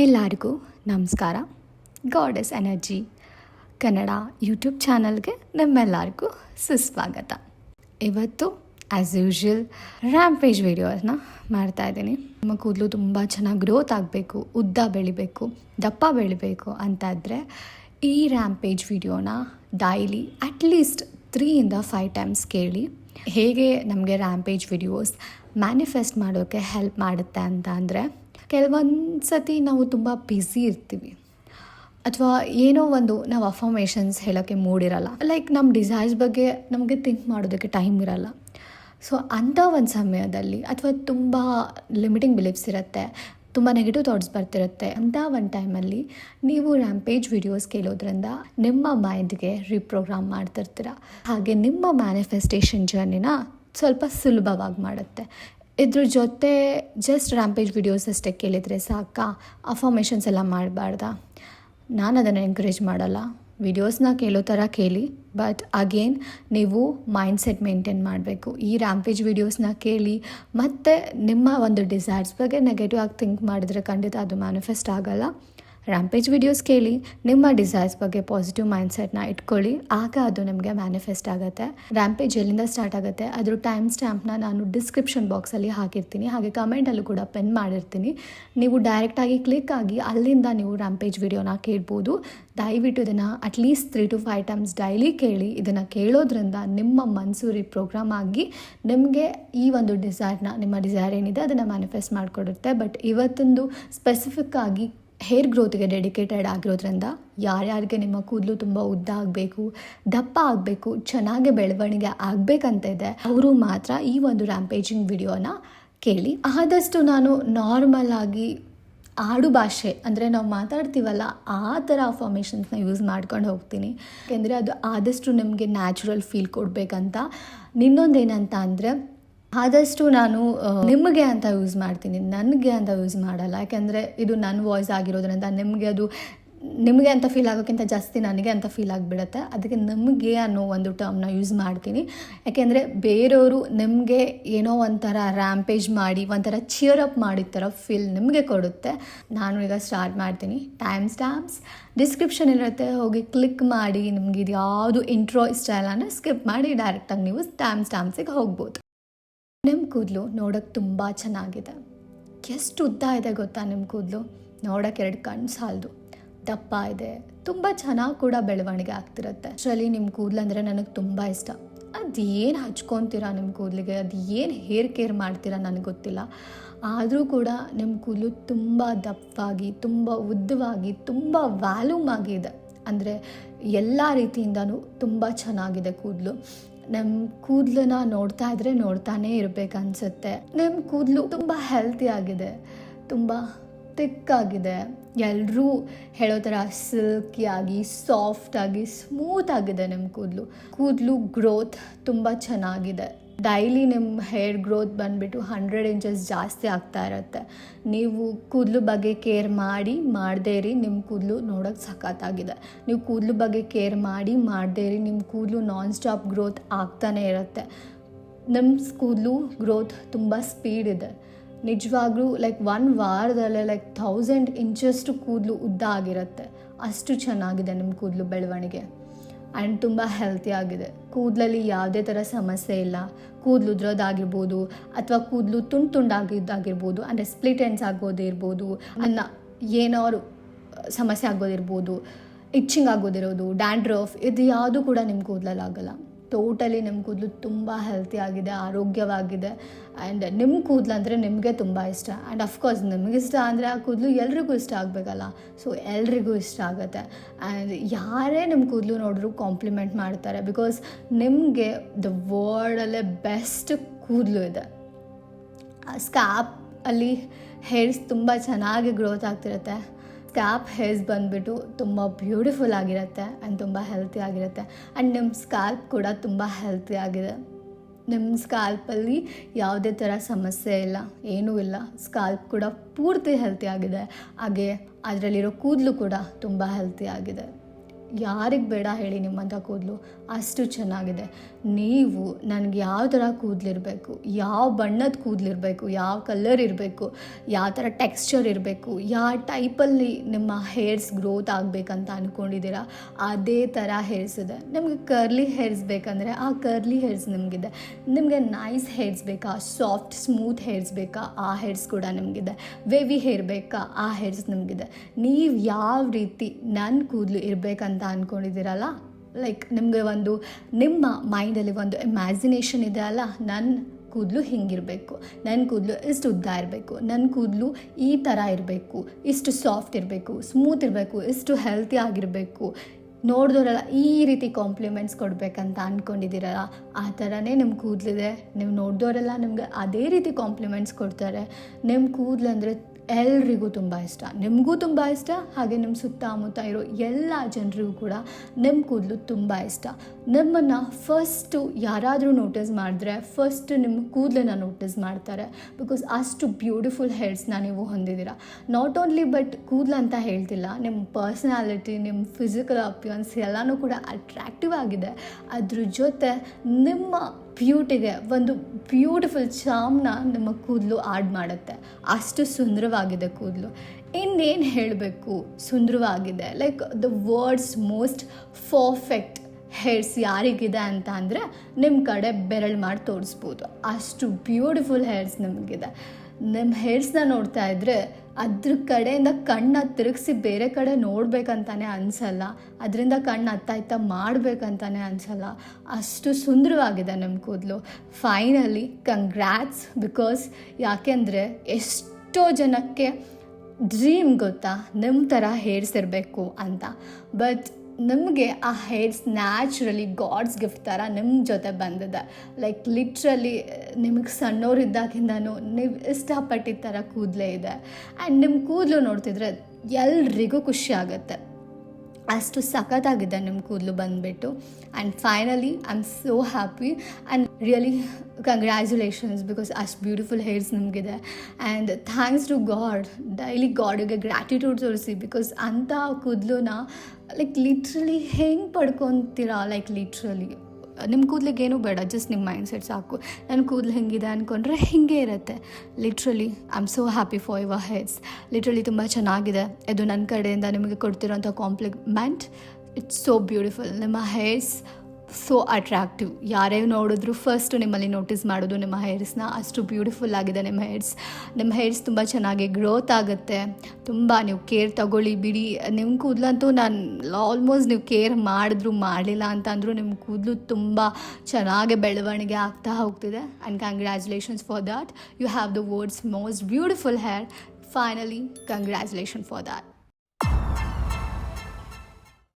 ಎಲ್ಲರಿಗೂ ನಮಸ್ಕಾರ. Goddess energy Kannada YouTube ಚಾನಲ್ಗೆ ನಮ್ಮೆಲ್ಲರಿಗೂ ಸುಸ್ವಾಗತ. ಇವತ್ತು ಆ್ಯಸ್ ಯೂಶ್ವಲ್ ರ್ಯಾಂಪೇಜ್ ವೀಡಿಯೋನ ಮಾಡ್ತಾಯಿದ್ದೀನಿ ನಮ್ಮ ಕೂದಲು ತುಂಬ ಚೆನ್ನಾಗಿ ಗ್ರೋತ್ ಆಗಬೇಕು, ಉದ್ದ ಬೆಳಿಬೇಕು, ದಪ್ಪ ಬೆಳಿಬೇಕು ಅಂತ ಇದ್ದರೆ ಈ ರ್ಯಾಂಪೇಜ್ ವಿಡಿಯೋನ ಡೈಲಿ ಅಟ್ಲೀಸ್ಟ್ ತ್ರೀಯಿಂದ ಫೈವ್ ಟೈಮ್ಸ್ ಕೇಳಿ, ಹೇಗೆ ನಮಗೆ ರ್ಯಾಂಪೇಜ್ ವಿಡಿಯೋಸ್ ಮ್ಯಾನಿಫೆಸ್ಟ್ ಮಾಡೋಕ್ಕೆ ಹೆಲ್ಪ್ ಮಾಡುತ್ತೆ ಅಂತ ಅಂದರೆ ಕೆಲವೊಂದು ಸತಿ ನಾವು ತುಂಬ ಬ್ಯುಸಿ ಇರ್ತೀವಿ. ಅಥವಾ ಏನೋ ಒಂದು ನಾವು ಅಫರ್ಮೇಷನ್ಸ್ ಹೇಳೋಕ್ಕೆ ಮೂಡಿರಲ್ಲ. ಲೈಕ್ ನಮ್ಮ ಡಿಸೈರ್ಸ್ ಬಗ್ಗೆ ನಮಗೆ ಥಿಂಕ್ ಮಾಡೋದಕ್ಕೆ ಟೈಮ್ ಇರಲ್ಲ. ಸೊ ಅಂಥ ಒಂದು ಸಮಯದಲ್ಲಿ ಅಥವಾ ತುಂಬ ಲಿಮಿಟಿಂಗ್ ಬಿಲೀಫ್ಸ್ ಇರುತ್ತೆ, ತುಂಬ ನೆಗೆಟಿವ್ ಥಾಟ್ಸ್ ಬರ್ತಿರುತ್ತೆ ಅಂಥ ಒಂದು ಟೈಮಲ್ಲಿ ನೀವು ರ್ಯಾಂಪೇಜ್ ವಿಡಿಯೋಸ್ ಕೇಳೋದ್ರಿಂದ ನಿಮ್ಮ ಮೈಂಡ್ಗೆ ರೀಪ್ರೋಗ್ರಾಮ್ ಮಾಡ್ತಿರ್ತೀರ. ಹಾಗೆ ನಿಮ್ಮ ಮ್ಯಾನಿಫೆಸ್ಟೇಷನ್ ಜರ್ನಿನ ಸ್ವಲ್ಪ ಸುಲಭವಾಗಿ ಮಾಡುತ್ತೆ. ಇದ್ರ ಜೊತೆ ಜಸ್ಟ್ ರ್ಯಾಂಪೇಜ್ ವಿಡಿಯೋಸ್ ಅಷ್ಟೇ ಕೇಳಿದರೆ ಸಾಕಾ? ಅಫಾರ್ಮೇಷನ್ಸ್ ಎಲ್ಲ ಮಾಡಬಾರ್ದ? ನಾನು ಅದನ್ನು ಎನ್ಕರೇಜ್ ಮಾಡಲ್ಲ. ವಿಡಿಯೋಸ್ನ ಕೇಳೋ ಥರ ಕೇಳಿ ಬಟ್ ಅಗೇನ್ ನೀವು ಮೈಂಡ್ಸೆಟ್ ಮೇಂಟೈನ್ ಮಾಡಬೇಕು. ಈ ರ್ಯಾಂಪೇಜ್ ವಿಡಿಯೋಸ್ನ ಕೇಳಿ, ಮತ್ತು ನಿಮ್ಮ ಒಂದು ಡಿಸೈರ್ಸ್ ಬಗ್ಗೆ ನೆಗೆಟಿವ್ ಆಗಿ ಥಿಂಕ್ ಮಾಡಿದರೆ ಖಂಡಿತ ಅದು ಮ್ಯಾನಿಫೆಸ್ಟ್ ಆಗಲ್ಲ. ರ್ಯಾಂಪೇಜ್ ವಿಡಿಯೋಸ್ ಕೇಳಿ, ನಿಮ್ಮ ಡಿಸೈರ್ಸ್ ಬಗ್ಗೆ ಪಾಸಿಟಿವ್ ಮೈಂಡ್ ಸೆಟ್ನ ಇಟ್ಕೊಳ್ಳಿ, ಆಗ ಅದು ನಿಮಗೆ ಮ್ಯಾನಿಫೆಸ್ಟ್ ಆಗುತ್ತೆ. ರ್ಯಾಂಪೇಜ್ ಎಲ್ಲಿಂದ ಸ್ಟಾರ್ಟ್ ಆಗುತ್ತೆ? ಅದ್ರ ಟೈಮ್ ಸ್ಟ್ಯಾಂಪ್ನ ನಾನು ಡಿಸ್ಕ್ರಿಪ್ಷನ್ ಬಾಕ್ಸಲ್ಲಿ ಹಾಕಿರ್ತೀನಿ. ಹಾಗೆ ಕಮೆಂಟಲ್ಲೂ ಕೂಡ ಪೆನ್ ಮಾಡಿರ್ತೀನಿ. ನೀವು ಡೈರೆಕ್ಟಾಗಿ ಕ್ಲಿಕ್ ಆಗಿ ಅಲ್ಲಿಂದ ನೀವು ರ್ಯಾಂಪೇಜ್ ವಿಡಿಯೋನ ಕೇಳ್ಬೋದು. ದಯವಿಟ್ಟು ಇದನ್ನು at least three to five times daily ಕೇಳಿ. ಇದನ್ನು ಕೇಳೋದ್ರಿಂದ ನಿಮ್ಮ ಮನಸ್ಸು ಪ್ರೋಗ್ರಾಮ್ ಆಗಿ ನಿಮಗೆ ಈ ಒಂದು ಡಿಸೈರ್ನ ನಿಮ್ಮ ಡಿಸೈರ್ ಏನಿದೆ ಅದನ್ನು ಮ್ಯಾನಿಫೆಸ್ಟ್ ಮಾಡಿಕೊಡುತ್ತೆ. ಬಟ್ ಇವತ್ತೊಂದು ಸ್ಪೆಸಿಫಿಕ್ ಆಗಿ ಹೇರ್ ಗ್ರೋತ್ಗೆ ಡೆಡಿಕೇಟೆಡ್ ಆಗಿರೋದ್ರಿಂದ ಯಾರ್ಯಾರಿಗೆ ನಿಮ್ಮ ಕೂದಲು ತುಂಬ ಉದ್ದ ಆಗಬೇಕು, ದಪ್ಪ ಆಗಬೇಕು, ಚೆನ್ನಾಗಿ ಬೆಳವಣಿಗೆ ಆಗಬೇಕಂತ ಇದೆ, ಅವರು ಮಾತ್ರ ಈ ಒಂದು ರ್ಯಾಂಪೇಜಿಂಗ್ ವಿಡಿಯೋನ ಕೇಳಿ. ಆದಷ್ಟು ನಾನು ನಾರ್ಮಲ್ ಆಗಿ ಆಡು ಭಾಷೆ ಅಂದರೆ ನಾವು ಮಾತಾಡ್ತೀವಲ್ಲ, ಆ ಥರ ಫಾರ್ಮೇಷನ್ಸ್ನ ಯೂಸ್ ಮಾಡ್ಕೊಂಡು ಹೋಗ್ತೀನಿ. ಯಾಕೆಂದರೆ ಅದು ಆದಷ್ಟು ನಿಮಗೆ ನ್ಯಾಚುರಲ್ ಫೀಲ್ ಕೊಡಬೇಕಂತ. ನಿನ್ನೊಂದು ಏನಂತ ಅಂದರೆ ಆದಷ್ಟು ನಾನು ನಿಮಗೆ ಅಂತ ಯೂಸ್ ಮಾಡ್ತೀನಿ. ನನಗೆ ಅಂತ ಯೂಸ್ ಮಾಡಲ್ಲ. ಯಾಕೆಂದರೆ ಇದು ನನ್ನ ವಾಯ್ಸ್ ಆಗಿರೋದ್ರಿಂದ ನಿಮಗೆ ಅದು, ನಿಮಗೆ ಅಂತ ಫೀಲ್ ಆಗೋಕ್ಕಿಂತ ಜಾಸ್ತಿ ನನಗೆ ಅಂತ ಫೀಲ್ ಆಗಿಬಿಡುತ್ತೆ. ಅದಕ್ಕೆ ನಮಗೆ ಅನ್ನೋ ಒಂದು ಟರ್ಮ್ನ ಯೂಸ್ ಮಾಡ್ತೀನಿ. ಯಾಕೆಂದರೆ ಬೇರೆಯವರು ನಿಮಗೆ ಏನೋ ಒಂಥರ ರ್ಯಾಂಪೇಜ್ ಮಾಡಿ, ಒಂಥರ ಚಿಯರ್ ಅಪ್ ಮಾಡಿದ ಥರ ಫೀಲ್ ನಿಮಗೆ ಕೊಡುತ್ತೆ. ನಾನು ಈಗ ಸ್ಟಾರ್ಟ್ ಮಾಡ್ತೀನಿ. ಟೈಮ್ ಸ್ಟ್ಯಾಂಪ್ಸ್ ಡಿಸ್ಕ್ರಿಪ್ಷನ್ ಇರುತ್ತೆ. ಹೋಗಿ ಕ್ಲಿಕ್ ಮಾಡಿ, ನಿಮಗೆ ಇದು ಯಾವುದು ಇಂಟ್ರೋ ಇಷ್ಟ ಇಲ್ಲ ಅಂದರೆ ಸ್ಕಿಪ್ ಮಾಡಿ ಡೈರೆಕ್ಟಾಗಿ ನೀವು ಟೈಮ್ ಸ್ಟ್ಯಾಂಪ್ಸಿಗೆ ಹೋಗ್ಬೋದು. ನಿಮ್ಮ ಕೂದಲು ನೋಡೋಕ್ಕೆ ತುಂಬ ಚೆನ್ನಾಗಿದೆ. ಎಷ್ಟು ಉದ್ದ ಇದೆ ಗೊತ್ತಾ ನಿಮ್ಮ ಕೂದಲು? ನೋಡೋಕೆ ಎರಡು ಕಣ್ಣು ಸಾಲದು. ದಪ್ಪ ಇದೆ. ತುಂಬ ಚೆನ್ನಾಗಿ ಕೂಡ ಬೆಳವಣಿಗೆ ಆಗ್ತಿರುತ್ತೆ. ಆ್ಯಕ್ಚುಲಿ ನಿಮ್ಮ ಕೂದಲು ಅಂದರೆ ನನಗೆ ತುಂಬ ಇಷ್ಟ. ಅದು ಏನು ಹಚ್ಕೊತೀರಾ ನಿಮ್ಮ ಕೂದಲಿಗೆ? ಅದು ಏನು ಹೇರ್ ಕೇರ್ ಮಾಡ್ತೀರಾ ನನಗೆ ಗೊತ್ತಿಲ್ಲ. ಆದರೂ ಕೂಡ ನಿಮ್ಮ ಕೂದಲು ತುಂಬ ದಪ್ಪಾಗಿ, ತುಂಬ ಉದ್ದವಾಗಿ, ತುಂಬ ವ್ಯಾಲ್ಯೂಮ್ ಆಗಿದೆ ಅಂದರೆ ಎಲ್ಲ ರೀತಿಯಿಂದನೂ ತುಂಬ ಚೆನ್ನಾಗಿದೆ ಕೂದಲು. ನಮ್ಮ ಕೂದಲನ್ನ ನೋಡ್ತಾ ಇದ್ರೆ ನೋಡ್ತಾನೇ ಇರಬೇಕನ್ಸುತ್ತೆ. ನಮ್ಮ ಕೂದಲು ತುಂಬ ಹೆಲ್ತಿ ಆಗಿದೆ. ತುಂಬ ತಿಕ್ಕಾಗಿದೆ ಎಲ್ಲರೂ ಹೇಳೋ ಥರ ಸಿಲ್ಕಿಯಾಗಿ ಸಾಫ್ಟಾಗಿ ಸ್ಮೂತ್ ಆಗಿದೆ ನಿಮ್ಮ ಕೂದಲು. ಕೂದಲು ಗ್ರೋತ್ ತುಂಬ ಚೆನ್ನಾಗಿದೆ. ಡೈಲಿ ನಿಮ್ಮ ಹೇರ್ ಗ್ರೋತ್ ಬಂದುಬಿಟ್ಟು ಹಂಡ್ರೆಡ್ ಇಂಚಸ್ ಜಾಸ್ತಿ ಆಗ್ತಾ ಇರುತ್ತೆ. ನೀವು ಕೂದಲು ಬಗ್ಗೆ ಕೇರ್ ಮಾಡಿ, ಮಾಡದೇ ಇರಿ ನಿಮ್ಮ ಕೂದಲು ನೋಡೋಕ್ಕೆ ಸಖತ್ತಾಗಿದೆ. ನೀವು ಕೂದಲು ಬಗ್ಗೆ ಕೇರ್ ಮಾಡಿ, ಮಾಡದೇ ಇರಿ ನಿಮ್ಮ ಕೂದಲು ನಾನ್ ಸ್ಟಾಪ್ ಗ್ರೋತ್ ಆಗ್ತಾನೇ ಇರುತ್ತೆ. ನಿಮ್ಮ ಕೂದಲು ಗ್ರೋತ್ ತುಂಬ ಸ್ಪೀಡ್ ಇದೆ. ನಿಜವಾಗ್ಲೂ ಲೈಕ್ ಒನ್ ವಾರದಲ್ಲೇ ಲೈಕ್ ಥೌಸಂಡ್ ಇಂಚಷ್ಟು ಕೂದಲು ಉದ್ದ ಆಗಿರುತ್ತೆ. ಅಷ್ಟು ಚೆನ್ನಾಗಿದೆ ನಿಮ್ಮ ಕೂದಲು ಬೆಳವಣಿಗೆ. ಆ್ಯಂಡ್ ತುಂಬ ಹೆಲ್ತಿ ಆಗಿದೆ. ಕೂದಲಲ್ಲಿ ಯಾವುದೇ ಥರ ಸಮಸ್ಯೆ ಇಲ್ಲ. ಕೂದಲು ಉದ್ರೋದಾಗಿರ್ಬೋದು, ಅಥವಾ ಕೂದಲು ತುಂಡು ತುಂಡಾಗಿದ್ದಾಗಿರ್ಬೋದು, ಅಂದರೆ ಸ್ಪ್ಲಿಟ್ ಎಂಡ್ಸ್ ಆಗೋದಿರ್ಬೋದು, ಅನ್ನ ಏನಾದ್ರು ಸಮಸ್ಯೆ ಆಗೋದಿರ್ಬೋದು ಇಚ್ಚಿಂಗ್ ಆಗೋದಿರೋದು ಡ್ಯಾಂಡ್ರಫ್ ಇದು ಯಾವುದು ಕೂಡ ನಿಮ್ಮ ಕೂದಲಲ್ಲಿ ಆಗಲ್ಲ ಟೋಟಲಿ ನಿಮ್ಮ ಕೂದಲು ತುಂಬ ಹೆಲ್ತಿ ಆಗಿದೆ, ಆರೋಗ್ಯವಾಗಿದೆ ಆ್ಯಂಡ್ ನಿಮ್ಮ ಕೂದಲು ಅಂದರೆ ನಿಮಗೆ ತುಂಬ ಇಷ್ಟ ಆ್ಯಂಡ್ ಅಫ್ಕೋರ್ಸ್ ನಿಮಗಿಷ್ಟ ಅಂದರೆ ಆ ಕೂದಲು ಎಲ್ರಿಗೂ ಇಷ್ಟ ಆಗಬೇಕಲ್ಲ. ಸೊ ಎಲ್ರಿಗೂ ಇಷ್ಟ ಆಗುತ್ತೆ ಆ್ಯಂಡ್ ಯಾರೇ ನಿಮ್ಮ ಕೂದಲು ನೋಡಿದ್ರು ಕಾಂಪ್ಲಿಮೆಂಟ್ ಮಾಡ್ತಾರೆ ಬಿಕಾಸ್ ನಿಮಗೆ ದ ವರ್ಲ್ಡಲ್ಲೇ ಬೆಸ್ಟ್ ಕೂದಲು ಇದೆ. ಸ್ಕ್ಯಾಪ್ ಅಲ್ಲಿ ಹೇರ್ಸ್ ತುಂಬ ಚೆನ್ನಾಗಿ ಗ್ರೋತ್ ಆಗ್ತಿರುತ್ತೆ. ಸ್ಕ್ಯಾಪ್ ಹೇರ್ಸ್ ಬಂದುಬಿಟ್ಟು ತುಂಬ ಬ್ಯೂಟಿಫುಲ್ ಆಗಿರುತ್ತೆ ಆ್ಯಂಡ್ ತುಂಬ ಹೆಲ್ತಿ ಆಗಿರುತ್ತೆ. ಆ್ಯಂಡ್ ನಿಮ್ಮ ಸ್ಕ್ಯಾಲ್ಪ್ ಕೂಡ ತುಂಬ ಹೆಲ್ತಿ ಆಗಿದೆ. ನಿಮ್ಮ ಸ್ಕಾಲ್ಪಲ್ಲಿ ಯಾವುದೇ ಥರ ಸಮಸ್ಯೆ ಇಲ್ಲ, ಏನೂ ಇಲ್ಲ. ಸ್ಕಾಲ್ಪ್ ಕೂಡ ಪೂರ್ತಿ ಹೆಲ್ತಿ ಆಗಿದೆ. ಹಾಗೆ ಅದರಲ್ಲಿರೋ ಕೂದಲು ಕೂಡ ತುಂಬ ಹೆಲ್ತಿ ಆಗಿದೆ. ಯಾರಿಗೆ ಬೇಡ ಹೇಳಿ ನಿಮ್ಮಂಥ ಕೂದಲು? ಅಷ್ಟು ಚೆನ್ನಾಗಿದೆ. ನೀವು ನನಗೆ ಯಾವ ಥರ ಕೂದಲಿರಬೇಕು? ಯಾವ ಬಣ್ಣದ ಕೂದಲಿರಬೇಕು? ಯಾವ ಕಲರ್ ಇರಬೇಕು? ಯಾವ ಥರ ಟೆಕ್ಸ್ಚರ್ ಇರಬೇಕು? ಯಾವ ಟೈಪಲ್ಲಿ ನಿಮ್ಮ ಹೇರ್ಸ್ ಗ್ರೋತ್ ಆಗಬೇಕಂತ ಅಂದ್ಕೊಂಡಿದ್ದೀರಾ ಅದೇ ಥರ ಹೇರ್ಸ್ ಇದೆ. ನಿಮಗೆ ಕರ್ಲಿ ಹೇರ್ಸ್ ಬೇಕಂದರೆ ಆ ಕರ್ಲಿ ಹೇರ್ಸ್ ನಿಮಗಿದೆ. ನಿಮಗೆ ನೈಸ್ ಹೇರ್ಸ್ ಬೇಕಾ? ಸಾಫ್ಟ್, ಸ್ಮೂತ್ ಹೇರ್ಸ್ ಬೇಕಾ? ಆ ಹೇರ್ಸ್ ಕೂಡ ನಿಮಗಿದೆ. ವೇವಿ ಹೇರ್ ಬೇಕಾ? ಆ ಹೇರ್ಸ್ ನಿಮಗಿದೆ. ನೀವು ಯಾವ ರೀತಿ ನನ್ನ ಕೂದಲು ಇರಬೇಕಂತ ಅಂದ್ಕೊಂಡಿದ್ದೀರಲ್ಲ ಲೈಕ್ ನಿಮಗೆ ಒಂದು, ನಿಮ್ಮ ಮೈಂಡಲ್ಲಿ ಒಂದು ಇಮ್ಯಾಜಿನೇಷನ್ ಇದೆ ಅಲ್ಲ? ನನ್ನ ಕೂದಲು ಹಿಂಗಿರಬೇಕು ನನ್ನ ಕೂದಲು ಇಷ್ಟು ಉದ್ದ ಇರಬೇಕು ನನ್ನ ಕೂದಲು ಈ ಥರ ಇರಬೇಕು, ಇಷ್ಟು ಸಾಫ್ಟ್ ಇರಬೇಕು ಸ್ಮೂತ್ ಇರಬೇಕು, ಇಷ್ಟು ಹೆಲ್ತಿ ಆಗಿರಬೇಕು. ನೋಡಿದವರೆಲ್ಲ ಈ ರೀತಿ ಕಾಂಪ್ಲಿಮೆಂಟ್ಸ್ ಕೊಡಬೇಕಂತ ಅಂದ್ಕೊಂಡಿದ್ದೀರಲ್ಲ ಆ ಥರನೇ ನಿಮ್ಮ ಕೂದಲಿದೆ. ನೀವು ನೋಡಿದವರೆಲ್ಲ ನಿಮ್ಗೆ ಅದೇ ರೀತಿ ಕಾಂಪ್ಲಿಮೆಂಟ್ಸ್ ಕೊಡ್ತಾರೆ. ನಿಮ್ಮ ಕೂದಲು ಅಂದರೆ ಎಲ್ರಿಗೂ ತುಂಬ ಇಷ್ಟ. ನಿಮಗೂ ತುಂಬ ಇಷ್ಟ, ಹಾಗೆ ನಿಮ್ಮ ಸುತ್ತಮುತ್ತ ಇರೋ ಎಲ್ಲ ಜನರಿಗೂ ಕೂಡ ನಿಮ್ಮ ಕೂದಲು ತುಂಬ ಇಷ್ಟ. ನಿಮ್ಮನ್ನು ಫಸ್ಟು ಯಾರಾದರೂ ನೋಟಿಸ್ ಮಾಡಿದ್ರೆ ಫಸ್ಟ್ ನಿಮ್ಮ ಕೂದಲನ್ನು ನೋಟಿಸ್ ಮಾಡ್ತಾರೆ. ಬಿಕಾಸ್ ಅಷ್ಟು ಬ್ಯೂಟಿಫುಲ್ ಹೇರ್ಸ್ನ ನೀವು ಹೊಂದಿದ್ದೀರಾ ನಾಟ್ ಓನ್ಲಿ ಬಟ್ ಕೂದಲು ಅಂತ ಹೇಳ್ತಿಲ್ಲ ನಿಮ್ಮ ಪರ್ಸ್ನಾಲಿಟಿ ನಿಮ್ಮ ಫಿಸಿಕಲ್ ಅಪಿಯನ್ಸ್ ಎಲ್ಲನೂ ಕೂಡ ಅಟ್ರಾಕ್ಟಿವ್ ಆಗಿದೆ. ಅದ್ರ ಜೊತೆ ನಿಮ್ಮ ಬ್ಯೂಟಿಗೆ ಒಂದು ಬ್ಯೂಟಿಫುಲ್ ಚಾಮ್ನ ನಮ್ಮ ಕೂದಲು ಆಡ್ ಮಾಡುತ್ತೆ. ಅಷ್ಟು ಸುಂದರವಾಗಿದೆ ಕೂದಲು. ಇನ್ನೇನು ಹೇಳಬೇಕು? ಸುಂದರವಾಗಿದೆ. Like the world's most perfect hairs ಯಾರಿಗಿದೆ ಅಂತ ಅಂದರೆ ನಿಮ್ಮ ಕಡೆ ಬೆರಳು ಮಾಡಿ ತೋರಿಸ್ಬೋದು. ಅಷ್ಟು ಬ್ಯೂಟಿಫುಲ್ ಹೇರ್ಸ್ ನಿಮಗಿದೆ. ನಿಮ್ಮ ಹೇರ್ಸ್ನ ನೋಡ್ತಾ ಇದ್ದರೆ ಅದ್ರ ಕಡೆಯಿಂದ ಕಣ್ಣ ತಿರುಗಿಸಿ ಬೇರೆ ಕಡೆ ನೋಡ್ಬೇಕಂತಾನೆ ಅನ್ಸಲ್ಲ. ಅದರಿಂದ ಕಣ್ಣು ಅತ್ತ ಇತ್ತ ಮಾಡಬೇಕಂತಾನೆ ಅನ್ಸಲ್ಲ. ಅಷ್ಟು ಸುಂದರವಾಗಿದೆ ನಮ್ಮ ಕೂದಲು. ಫೈನಲಿ ಕಂಗ್ರ್ಯಾಟ್ಸ್ ಬಿಕಾಸ್ ಯಾಕೆಂದರೆ ಎಷ್ಟೋ ಜನಕ್ಕೆ ಡ್ರೀಮ್ ಗೊತ್ತಾ? ನಿಮ್ಮ ಥರ ಹೇರ್ಸ್ ಇರಬೇಕು ಅಂತ. ಬಟ್ ನಿಮಗೆ ಆ ಹೇರ್ಸ್ ನ್ಯಾಚುರಲಿ ಗಾಡ್ಸ್ ಗಿಫ್ಟ್ ಥರ ನಿಮ್ಮ ಜೊತೆ ಬಂದಿದೆ. ಲೈಕ್ ಲಿಟ್ರಲಿ ನಿಮಗೆ ಸಣ್ಣವರಿದ್ದಾಗಿಂದನೂ ನೀವು ಇಷ್ಟಪಟ್ಟಿದ್ದ ಥರ ಕೂದಲೇ ಇದೆ. ಆ್ಯಂಡ್ ನಿಮ್ಮ ಕೂದಲು ನೋಡ್ತಿದ್ರೆ ಎಲ್ರಿಗೂ ಖುಷಿ ಆಗುತ್ತೆ. ಅಷ್ಟು ಸಖತ್ತಾಗಿದೆ ನಿಮ್ಮ ಕೂದಲು ಬಂದುಬಿಟ್ಟು. And finally I am so happy and really congratulations because ಅಷ್ಟು beautiful hairs ನಿಮಗಿದೆ. And thanks to God daily ಗಾಡಿಗೆ ಗ್ರ್ಯಾಟಿಟ್ಯೂಡ್ ತೋರಿಸಿ ಬಿಕಾಸ್ ಅಂಥ ಕೂದಲನ್ನ ಲೈಕ್ ಲಿಟ್ರಲಿ ಹೆಂಗೆ ಪಡ್ಕೊತೀರಾ ಲೈಕ್ ಲಿಟ್ರಲಿ ನಿಮ್ಮ ಕೂದಲಿಗೆ ಏನೂ ಬೇಡ ಜಸ್ಟ್ ನಿಮ್ಮ ಮೈಂಡ್ ಸೆಟ್ ಸಾಕು. ನನ್ನ ಕೂದಲು ಹೆಂಗಿದೆ ಅಂದ್ಕೊಂಡ್ರೆ ಹಿಂಗೆ ಇರುತ್ತೆ. Literally I am so happy for your hairs literally ತುಂಬ ಚೆನ್ನಾಗಿದೆ. ಇದು ನನ್ನ ಕಡೆಯಿಂದ ನಿಮಗೆ ಕೊಡ್ತಿರೋಂಥ ಕಾಂಪ್ಲಿಮೆಂಟ್ ಇಟ್ಸ್ ಸೋ ಬ್ಯೂಟಿಫುಲ್ ನಿಮ್ಮ ಹೇರ್ಸ್ ಸೋ ಅಟ್ರಾಕ್ಟಿವ್ ಯಾರೇ ನೋಡಿದ್ರು ಫಸ್ಟ್ ನಿಮ್ಮಲ್ಲಿ ನೋಟಿಸ್ ಮಾಡೋದು ನಿಮ್ಮ ಹೇರ್ಸ್ನ ಅಷ್ಟು ಬ್ಯೂಟಿಫುಲ್ ಆಗಿದೆ ನಿಮ್ಮ ಹೇರ್ಸ್ ನಿಮ್ಮ ಹೇರ್ಸ್ ತುಂಬ ಚೆನ್ನಾಗಿ ಗ್ರೋತ್ ಆಗುತ್ತೆ. ತುಂಬ ನೀವು ಕೇರ್ ತಗೊಳ್ಳಿ, ಬಿಡಿ. ನಿಮ್ಮ ಕೂದಲಂತೂ ನಾನು ಆಲ್ಮೋಸ್ಟ್ ನೀವು ಕೇರ್ ಮಾಡಿದ್ರು ಮಾಡಲಿಲ್ಲ ಅಂತ ಅಂದರೂ ನಿಮ್ಮ ಕೂದಲು ತುಂಬ ಚೆನ್ನಾಗಿ ಬೆಳವಣಿಗೆ ಆಗ್ತಾ ಹೋಗ್ತಿದೆ. And congratulations for that you have the world's most beautiful hair finally congratulation for that